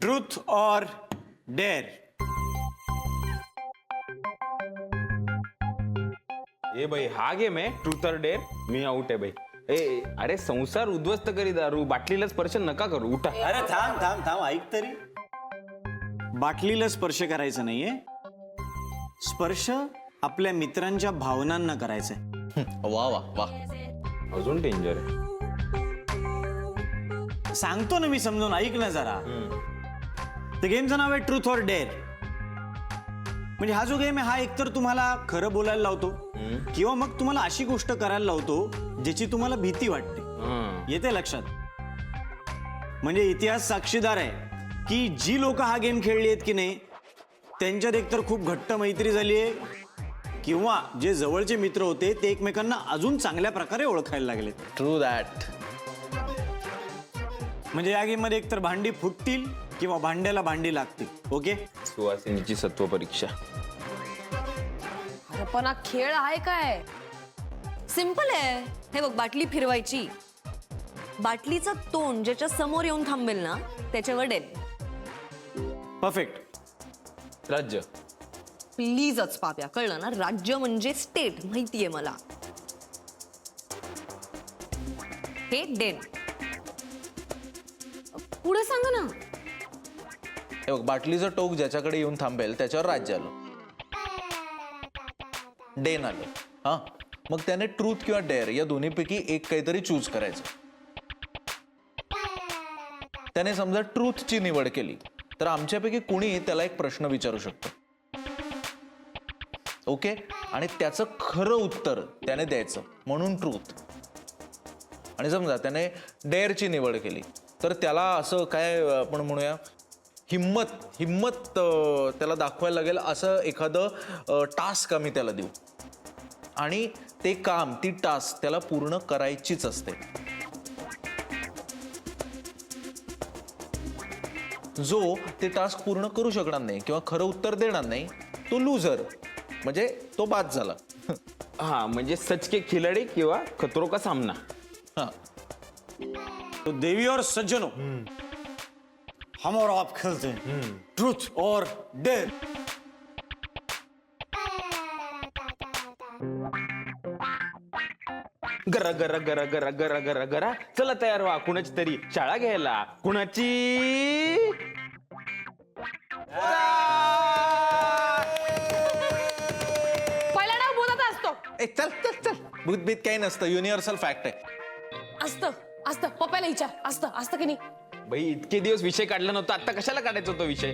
Truth or dare ए भाई हा game आहे truth or dare me out आहे भाई ए अरे संसार उद्ध्वस्त करी दारू बाटलीला स्पर्श नका करू उठा अरे थांब थांब थांब ऐक तरी बाटलीला स्पर्श करायचा नाहीये स्पर्श आपल्या मित्रांच्या भावनांना करायचा वा वा वा अजून डेंजर आहे सांगतो ना मी समजून ऐक ना जरा तर गेमचं नाव आहे ट्रूथ और डेअर म्हणजे हा जो गेम आहे हा एकतर तुम्हाला खरं बोलायला लावतो किंवा मग तुम्हाला अशी गोष्ट करायला लावतो ज्याची तुम्हाला भीती वाटते. येते लक्षात? म्हणजे इतिहास साक्षीदार आहे की जी लोक हा गेम खेळली आहेत की नाही त्यांच्यात एकतर खूप घट्ट मैत्री झाली आहे किंवा जे जवळचे मित्र होते ते एकमेकांना अजून चांगल्या प्रकारे ओळखायला लागलेत. ट्रू दॅट म्हणजे या गेममध्ये एकतर भांडी फुटतील किंवा भांड्याला भांडी लागतील ओके? सुवासिनीची सत्व परीक्षा. अरे पण हा खेळ आहे काय? सिंपल आहे. हे बघ बाटली फिरवायची. बाटलीचं तोंड ज्याच्या समोर येऊन थांबेल ना त्याच्यावर डेल. परफेक्ट राज्य. प्लीजच पाप्या कळलं ना? राज्य म्हणजे स्टेट माहितीये मला. हे डेन पुढे सांगा ना. हे बघ बाटलीचं टोक ज्याच्याकडे येऊन थांबेल त्याच्यावर राज्य आलं. डेन आलं. हा? मग त्याने ट्रूथ किंवा डेअर या दोन्हीपैकी एक काहीतरी चूज करायचं. त्याने समजा ट्रूथची निवड केली तर आमच्यापैकी कुणी त्याला एक प्रश्न विचारू शकतो? ओके आणि त्याचं खरं उत्तर त्याने द्यायचं म्हणून ट्रूथ आणि समजा त्याने डेअरची निवड केली तर त्याला असं काय आपण म्हणूया हिम्मत हिम्मत त्याला दाखवायला लागेल असं एखादं टास्क आम्ही त्याला देऊ. आणि ते काम ती टास्क त्याला पूर्ण करायचीच असते. जो ते टास्क पूर्ण करू शकणार नाही किंवा खरं उत्तर देणार नाही तो लूजर म्हणजे तो बाद झाला. हा म्हणजे सच के खिलाडी किंवा खतरो का सामना. हा. तो देवी और सज्जनों. हम और आप खेलते हैं ट्रूथ और डेयर गरा गरा गरा गरा गरा गरा गरा. चला तयार व्हा कुणाची तरी शाळा घ्यायला. कुणाची? पहिला डाव बोलत असतो. ए चल चल चल. भूत बीत काही नसतं युनिव्हर्सल फॅक्ट आहे. असतं असतं. पप्पाला विचार. असतं असतं की नाही? भाई इतके दिवस विषय काढला नव्हता आता कशाला काढायचा तो विषय?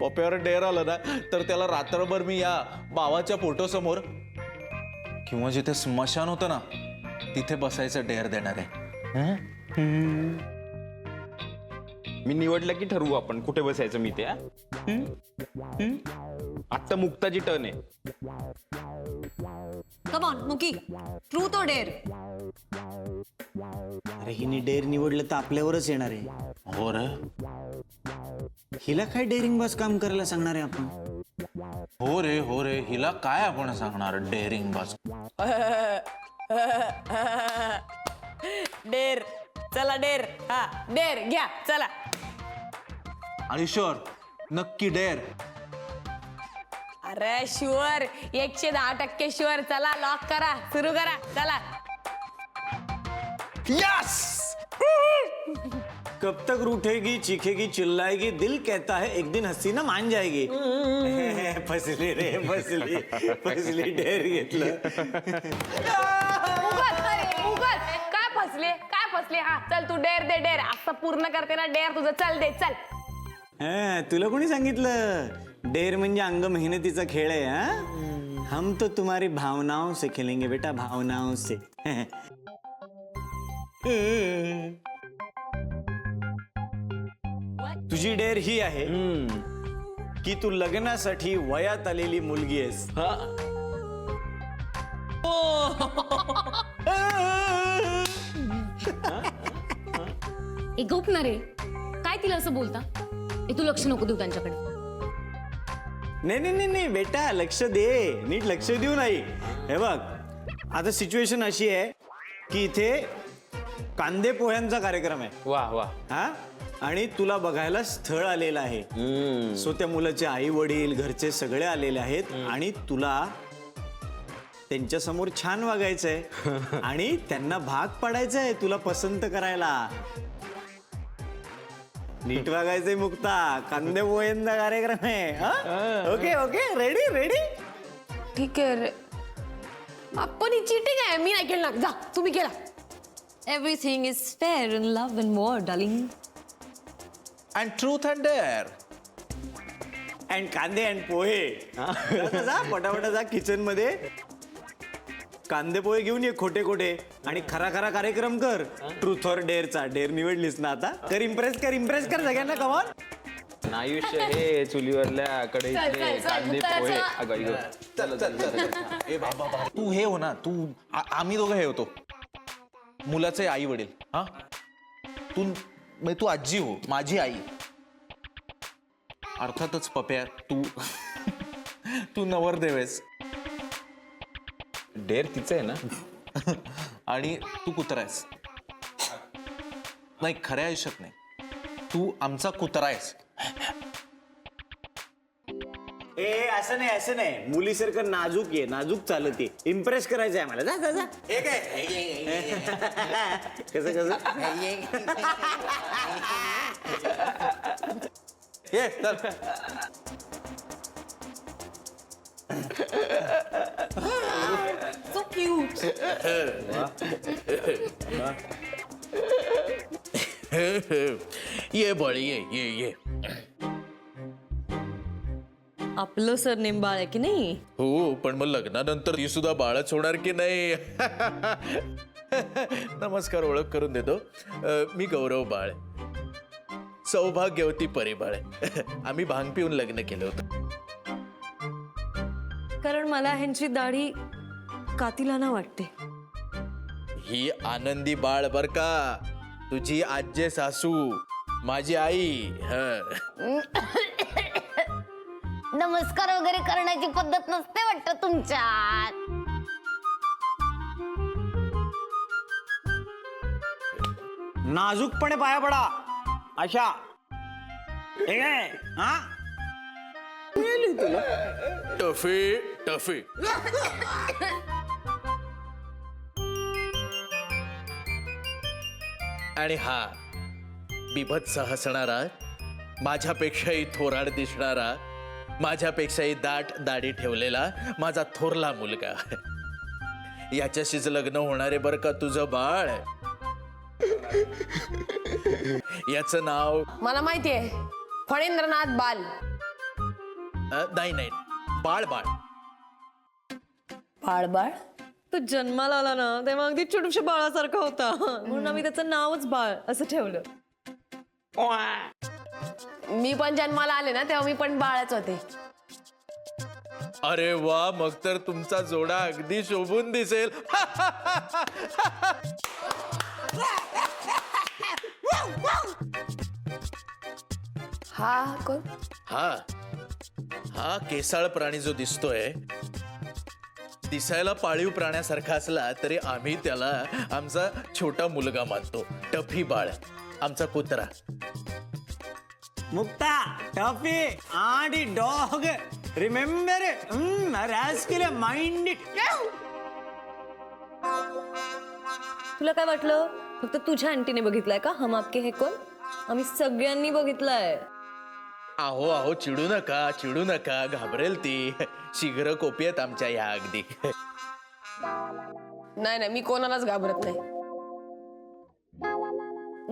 पप्प्यावर डेअर आलं ना तर त्याला रात्रभर मी या बावाच्या फोटोसमोर किंवा जिथे स्मशान होतं ना तिथे बसायचं डेअर देणार आहे. मी निवडलं की ठरवू आपण कुठे बसायचं मी ते हा? आत्ता मुक्ताची टर्न आहे. Come on Muki truth or dare अरे हिने डेअर निवडलं तर आपल्यावरच येणार आहे. हो रे हिला काय डेअरिंग बस काम करायला सांगणार आहे आपण? हो रे हो रे. हिला काय आपण सांगणार डेअरिंग बस डेर चला डेर हा डेर घ्या चला. आणि शुअर नक्की डेअर. अरे शुअर एकशे दहा टक्के शुअर चला लॉक करा. सुरू करा. चला. कब तक रूठेगी चीखेगी चिल्लाएगी दिल कहता है एक दिन हसीना मान जाएगी। फसली रे फसली फसली डेअर घेतलं. अरे काय फसले? काय फसले? हा चल तू डेर दे डेर आता पूर्ण करते ना डेर तुझं. चल दे चल. हा, तुला कोणी सांगितलं? डेर म्हणजे अंग मेहनतीचा खेळ आहे हा? हम तो तुम्हारी भावनाओं से खेलेंगे बेटा भावनाओं से. तुझी डेर ही आहे की तू लग्नासाठी वयात आलेली मुलगी आहेस. ए गौप ना रे काय तिला असं बोलता? तू लक्ष नको देऊ त्यांच्याकडे. नाही नाही नाही नाही बेटा लक्ष दे. नीट लक्ष देऊ नाही. हे बघ आता सिच्युएशन अशी आहे की इथे कांदे पोह्यांचा कार्यक्रम आहे. वा वा. हा? आणि तुला बघायला स्थळ आलेलं आहे. सो त्या मुलाचे आई वडील घरचे सगळे आलेले आहेत आणि तुला त्यांच्यासमोर छान वागायचंय. आणि त्यांना भाग पाडायचंय तुला पसंत करायला. नीट वागायचंय मुक्ता. कांदे पोहेंचा कार्यक्रम आहे. हा? Okay okay. रेडी रेडी ठीक आहे रे. आपण ही चिटिंग आहे. मी नाही केलं. जा तुम्ही केला. Everything is fair in love and war darling and truth and dare and kande and pohe. हा? जा, जा पटापटा जा किचनमध्ये. कांदे पोहे घेऊन ये खोटे खोटे आणि खरा खरा कार्यक्रम कर. ट्रूथ और डेअरचा डेअर निवडलीस ना आता. कर इम्प्रेस कर इम्प्रेस कर सगळ्यांना कमान आयुष्य हे चुलीवरल्या कढईतले चल, कांदे चल, पोहे चल. अगं, इगं. चल. चल चल. ए बाबा बाबा. तू हे हो ना. तू आ- आम्ही दोघं हे होतो. मुलाचे आई वडील. हा? तू म्हणजे तू आजी हो. माझी आई. अर्थातच पप्या तू. तू नवरदेव आहेस. डेर तिचं आहे ना? आणि तू कुत्रा आहेस. नाही खऱ्या आयुष्यात नाही. तू आमचा कुत्रा आहेस. ए असं नाही असं नाही. मुलीसारखं नाजूक ये नाजूक चालत ये. इम्प्रेस करायचं आहे मला जा जा जा. हे काय? कसं कसं? ये चल. ये बळ ये ये ये। आपलं सरनेम बाळ आहे की नाही? हो पण मग लग्नानंतर ती सुद्धा बाळच होणार की नाही? नमस्कार ओळख करून देतो. अ, मी गौरव बाळ सौभाग्यवती परिबाळ आम्ही भांग पिऊन लग्न केलं होतं. कारण मला ह्यांची दाढी कातिलाना वाटते. ही आनंदी बाळ बर का? तुझी आज्जे सासू माझी आई हं. नमस्कार वगैरे करण्याची पद्धत नसते वाटत तुमच्यात. नाजूकपणे पाया पडा. अशा हे? काय हा टफी टफी. आणि हा बिभत्स हसणारा माझ्यापेक्षाही थोराड दिसणारा माझ्यापेक्षाही दाट दाढी ठेवलेला माझा थोरला मुलगा. याच्याशीच लग्न होणारे बर का तुझं बाळ? याचं नाव? मला माहिती आहे. फणेंद्रनाथ बाल. अ, नाही नाही. बाळ बाळ. बाळ बाळ? तो जन्माला आला ना तेव्हा अगदी छोटूशा बाळासारखा होता. म्हणून आम्ही त्याचं नावच बाळ असं ठेवलं. मी पण जन्माला आले ना तेव्हा मी पण बाळच होते. अरे वा मग तर तुमचा जोडा अगदी शोभून दिसेल. हा कोण? हा. हा केसाळ प्राणी जो दिसतोय दिसायला पाळीव प्राण्यासारखा असला तरी आम्ही त्याला आमचा छोटा मुलगा मानतो. टफी बाळ. आमचा कुत्रा. मुक्ता टॉफी आणि डॉग. रिमेंबर माइंड तुला काय वाटलं? फक्त तुझ्या आंटीने बघितलाय का? हम आपके हे कोण? आम्ही सगळ्यांनी बघितलाय. आहो आहो चिडू नका चिडू नका घाबरेल ती. शीघ्र कोपी आहेत आमच्या ह्या अगदी. नाही नाही मी कोणालाच घाबरत नाही.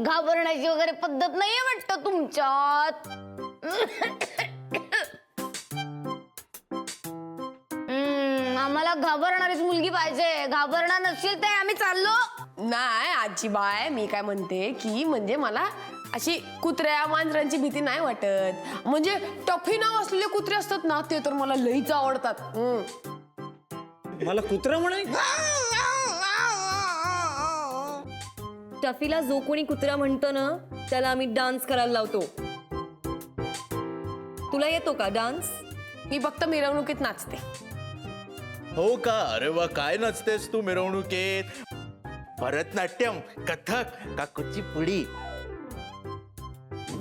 घाबरण्याची वगैरे पद्धत नाहीये वाटत तुमच्यात? हम्म, आम्हाला घाबरणारीच मुलगी पाहिजे. घाबरणार नसेल तर आम्ही चाललो. नाही आजी बाय मी काय म्हणते की म्हणजे मला अशी कुत्र्या मांजरांची भीती नाही वाटत. म्हणजे टफी नाव असलेले कुत्रे असतात ना ते तर मला लईच आवडतात. हम्म. मला कुत्रा म्हणे? टफीला जो कोणी कुत्रा म्हणतो ना त्याला आम्ही डान्स करायला लावतो. तुला येतो का डान्स? मी फक्त मिरवणुकीत नाचते. हो का? अरे वा काय नसतेस तू मिरवणुकीत? भरतनाट्यम कथक का कुचिपुडी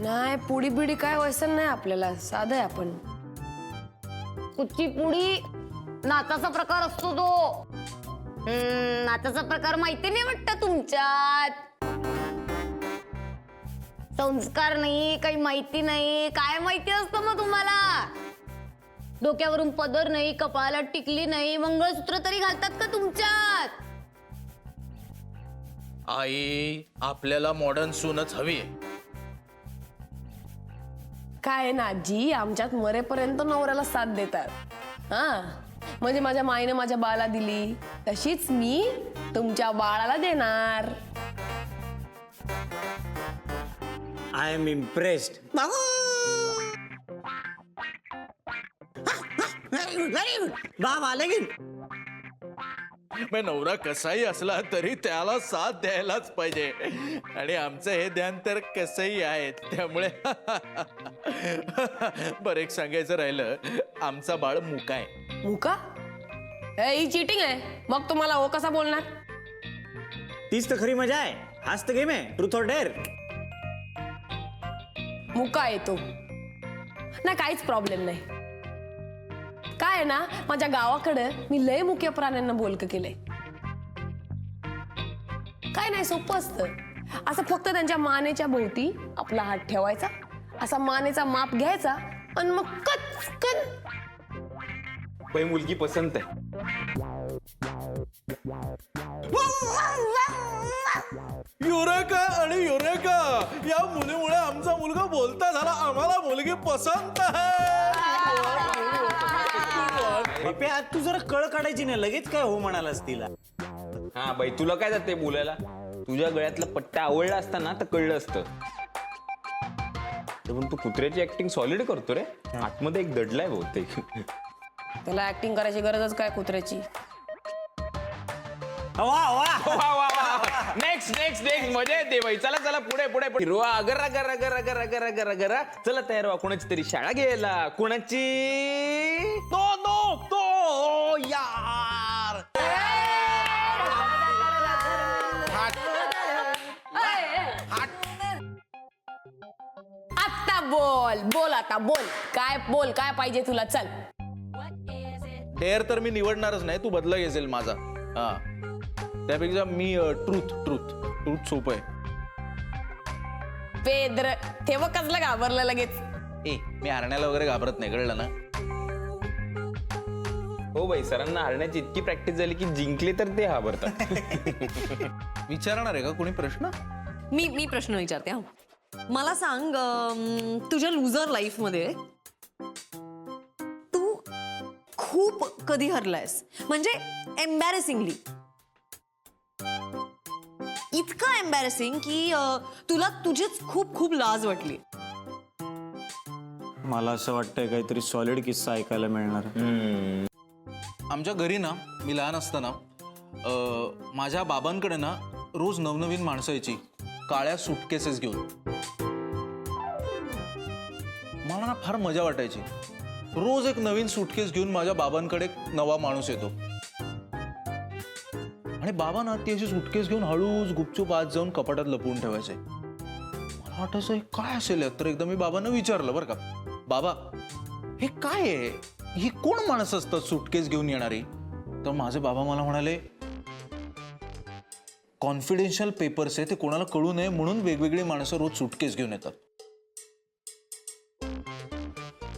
नाही पुडी बिडी काय वैसन नाही आपल्याला. साधं आहे आपण. कुचिपुडी नाचाचा प्रकार असतो तो. हम्म, नाचाचा प्रकार माहिती नाही वाटत तुमच्यात. संस्कार नाही काही माहिती नाही. काय माहिती असतं मग तुम्हाला? डोक्यावरून पदर नाही कपाळाला टिकली नाही मंगळसूत्र तरी घालतात का तुमच्यात? आई आपल्याला मॉडर्न सूनच हवी आहे. काय आहे ना आजी आमच्यात मरेपर्यंत नवऱ्याला साथ देतात. हा? म्हणजे माझ्या माईने माझ्या बाळाला दिली तशीच मी तुमच्या बाळाला देणार. आय एम इम्प्रेस्ड बाबा लगीन. मग नवरा कसाही असला तरी त्याला साथ द्यायलाच पाहिजे. आणि आमचं हे ध्यान तर कसंही आहे त्यामुळे. बरं एक सांगायचं राहिलं. आमचा बाळ मुका आहे. मुका? ए, ही चिटिंग आहे. मग तुम्हाला हो कसा बोलणार? तीच तर खरी मजा आहे. हाच तर गेम आहे. ट्रुथ ऑर डेअर मुका येतो ना काहीच प्रॉब्लेम नाही. काय आहे ना माझ्या गावाकडे मी लय मुक्या प्राण्यांना बोलक केलंय. काय नाही सोपं असतं. असं फक्त त्यांच्या मानेच्या भोवती आपला हात ठेवायचा. असा मानेचा माप घ्यायचा आणि मग कचकन बाई मुलगी पसंत आहे. युरेका आणि युरेका या मुलीमुळे आमचा मुलगा बोलता झाला. आम्हाला मुलगी पसंत बापे आज तू जरा कळ काढायची नाही. लगेच काय हो म्हणालास तिला? हा बाई तुला काय जाते बोलायला? तुझ्या गळ्यातला पट्टा आवडला असता ना तर कळलं असतं. पण तू कुत्र्याची ऍक्टिंग सॉलिड करतो रे. आतमध्ये एक दडलाय बहुतेक. त्याला ऍक्टिंग करायची गरजच काय कुत्र्याची? वा वा. नेक्स्ट नेक्स्ट नेक्स्ट मजा येते बाई. चला चला पुढे पुढे पुढे. हिरवा गरा गरा गरा गरा गरा गरा गरा चला तयार व्हा. कोणाची तरी शाळा घ्यायला. कोणाची? नो नो तो. यार बोल बोल आता बोल. काय बोल काय पाहिजे तुला चल. डेअर तर मी निवडणारच नाही तू बदला घेशील माझा. हा. त्यापेक्षा मी ट्रूथ ट्रूथ ट्रूथ सोपं आहे. पेद्र. तेव्हा कसलं घाबरलं लगेच. ए मी हरण्याला वगैरे घाबरत नाही कळलं ना? हो बाई सरांना हरण्याची इतकी प्रॅक्टिस झाली की जिंकले तर ते घाबरतात. विचारणार आहे का कोणी प्रश्न? मी मी प्रश्न विचारते हा. मला सांग अं, तुझ्या लुझर लाईफमध्ये तू खूप कधी हरलायस? म्हणजे एम्बॅरेसिंगली इतकं एम्बॅरेसिंग की अं, तुला तुझीच खूप खूप लाज वाटली. मला असं वाटतंय काहीतरी सॉलिड किस्सा ऐकायला मिळणार. आमच्या घरी ना मी लहान असताना अं, माझ्या बाबांकडे ना रोज नवनवीन माणसं यायची. काळ्या सुटकेसेस घेऊन. मला ना फार मजा वाटायची. रोज एक नवीन सुटकेस घेऊन माझ्या बाबांकडे एक नवा माणूस येतो. आणि बाबा ना ती अशी सुटकेस घेऊन हळूच गुपचूप आत जाऊन कपाटात लपवून ठेवायचे. मला वाटायचं हे काय असेल तर एकदा मी बाबांना विचारलं बरं का. बाबा हे काय आहे? ही कोण माणसं असतात सुटकेस घेऊन येणारी? तर माझे बाबा मला म्हणाले कॉन्फिडेन्शियल पेपर्स आहे ते कोणाला कळू नये म्हणून वेगवेगळी माणसं रोज सुटकेस घेऊन येतात.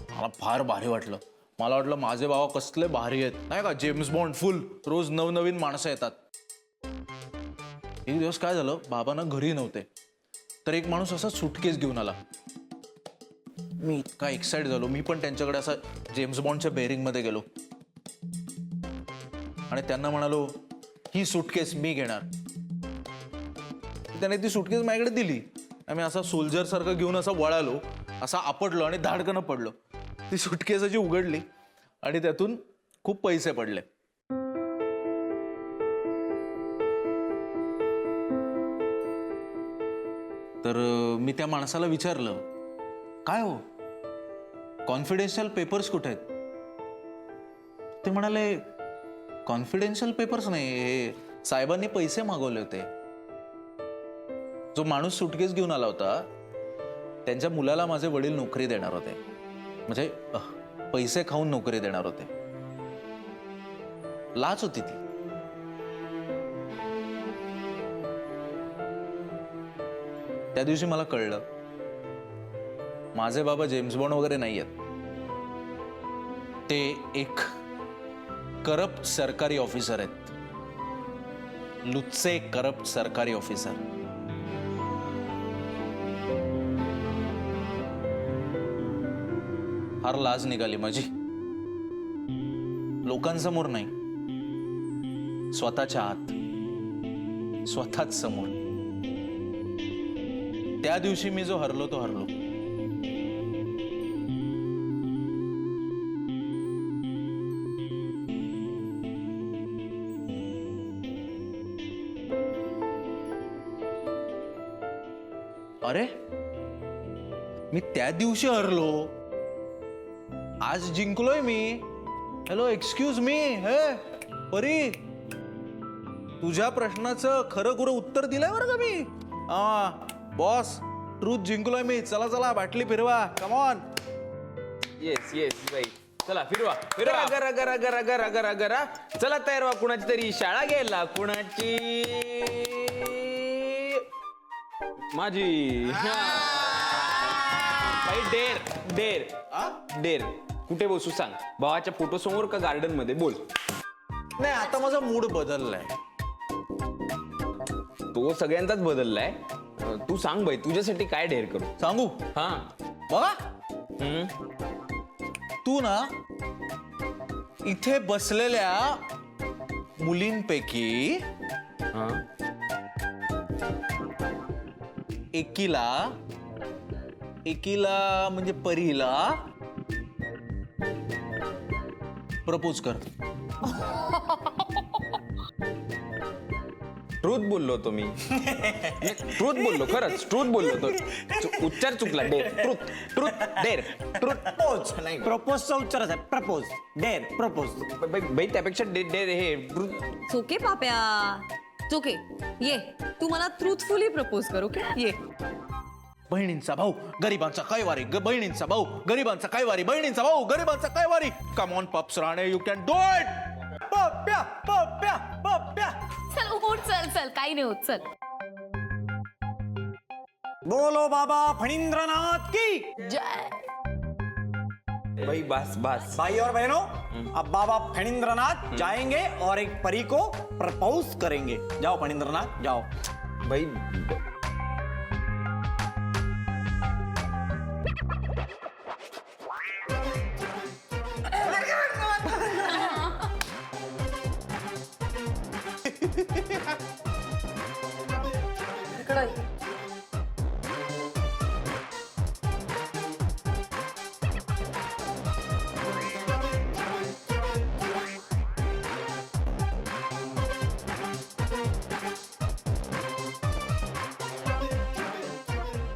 मला फार भारी वाटलं. मला वाटलं माझे बाबा कसले भारी आहेत. नाही का जेम्स बॉन्ड फुल रोज नवनवीन माणसं येतात. एक दिवस काय झालं बाबांना घरी नव्हते. तर एक माणूस असा सुटकेस घेऊन आला. मी. इतका एक्साइट झालो? मी पण त्यांच्याकडे असं जेम्स बॉन्डच्या बेरिंगमध्ये गेलो. आणि त्यांना म्हणालो ही सुटकेस मी घेणार. त्याने ती सुटकेस माझ्याकडे दिली. आम्ही असा सोल्जर सारखं घेऊन असं वळालो असा आपटलो आणि धाडकनं पडलो. ती सुटकेस अशी उघडली आणि त्यातून खूप पैसे पडले. तर मी त्या माणसाला विचारलं काय हो? कॉन्फिडेन्शियल पेपर्स कुठे आहेत? ते म्हणाले कॉन्फिडेन्शियल पेपर्स नाही हे साहेबांनी पैसे मागवले होते. जो माणूस सुटकेस घेऊन आला होता त्यांच्या मुलाला माझे वडील नोकरी देणार होते. म्हणजे पैसे खाऊन नोकरी देणार होते. लाच होती ती. त्या दिवशी मला कळलं माझे बाबा जेम्स बॉन्ड वगैरे नाही आहेत. ते एक करप्ट सरकारी ऑफिसर आहेत. लुच्चे करप्ट सरकारी ऑफिसर. फार लाज निघाली माझी. लोकांसमोर नाही स्वतःच्या आत स्वतःच समोर. त्या दिवशी मी जो हरलो तो हरलो. अरे मी त्या दिवशी हरलो. आज जिंकलोय मी. हॅलो एक्सक्यूज मी हे परी. तुझ्या प्रश्नाचं खरं खुरं उत्तर दिलंय बरं का मी? हा बॉस ट्रूथ जिंकलोय मी. चला चला बाटली फिरवा. कमॉन येस येस बाई. चला फिरवा फिरवा. गरा गरा गरा गरा गरा गरा चला तयार व्हा कुणाची तरी शाळा घ्यायला. कुणाची? माझी. बाई डेर डेर. डेर. कुठे बसू सांग? भावाच्या फोटो समोर का गार्डनमध्ये? बोल. नाही आता माझा मूड बदललाय. तो सगळ्यांचाच बदललाय. अं, तू सांग बाई तुझ्यासाठी काय ढेर करू? सांगू? हा. बघा हम्म? तू ना इथे बसलेल्या मुलींपैकी हा. एकीला एकीला म्हणजे परीला प्रपोज कर. ट्रूथ बोललो होतो मी. ट्रूथ बोललो खरंच. ट्रूथ बोललो होतो. चु- उच्चार चुकला. Dare truth truth dare truth propose नाही. प्रपोजचा उच्चारच आहे प्रपोज डेर प्रपोज बाई त्यापेक्षा डे डेर हे ट्रूथ चोके पाप्या. चोके. ये. तू मला ट्रूथफुली प्रपोज कर ओके ये. बहिणींचा भाऊ गरिबांचा कैवारी ग- बहिणींचा भाऊ गरिबांचा कैवारी बहिणींचा भाऊ गरिबांचा कैवारी. Come on Paps Rane you can do it Pappya Pappya Pappya चल उठ चल चल काही नाही होत चल. बोलो बाबा फणींद्रनाथ की. जय. बाई बस बस. भाई और बहनों अब बाबा फणींद्रनाथ जाएंगे और एक परी को प्रपोज करेंगे. जाओ फणींद्रनाथ जाओ.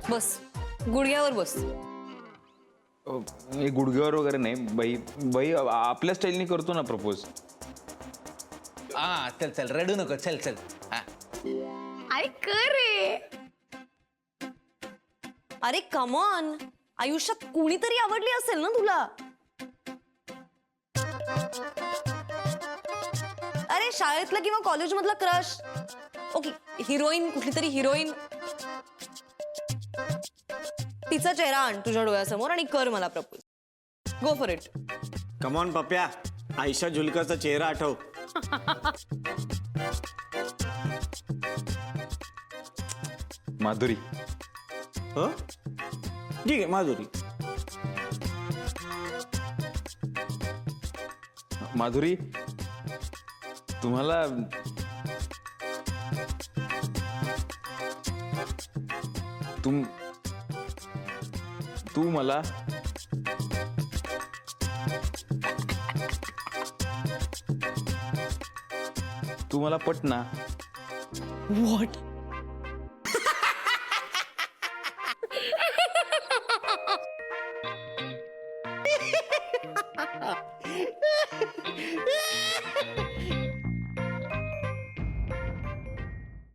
बस. गुडघ्यावर बस. हे गुडघ्यावर वगैरे नाही बाई बाई आपल्या स्टाईलनी करतो ना प्रपोज चल चल रडू नको चल चल. हा. अरे कर रे. अरे कमॉन आयुष्यात कुणीतरी आवडली असेल ना तुला? अरे शाळेतला किंवा कॉलेजमधला क्रश. ओके हिरोईन कुठली तरी हिरोईन तिचा चेहरा आण तुझ्या डोळ्यासमोर आणि कर मला propose. Go for it come on Pappya Ayesha जुलकरचा चेहरा आठव. माधुरी ह? ठीक आहे माधुरी माधुरी तुम्हाला तुम तू मला तुम्हाला पटना पट व्हॉट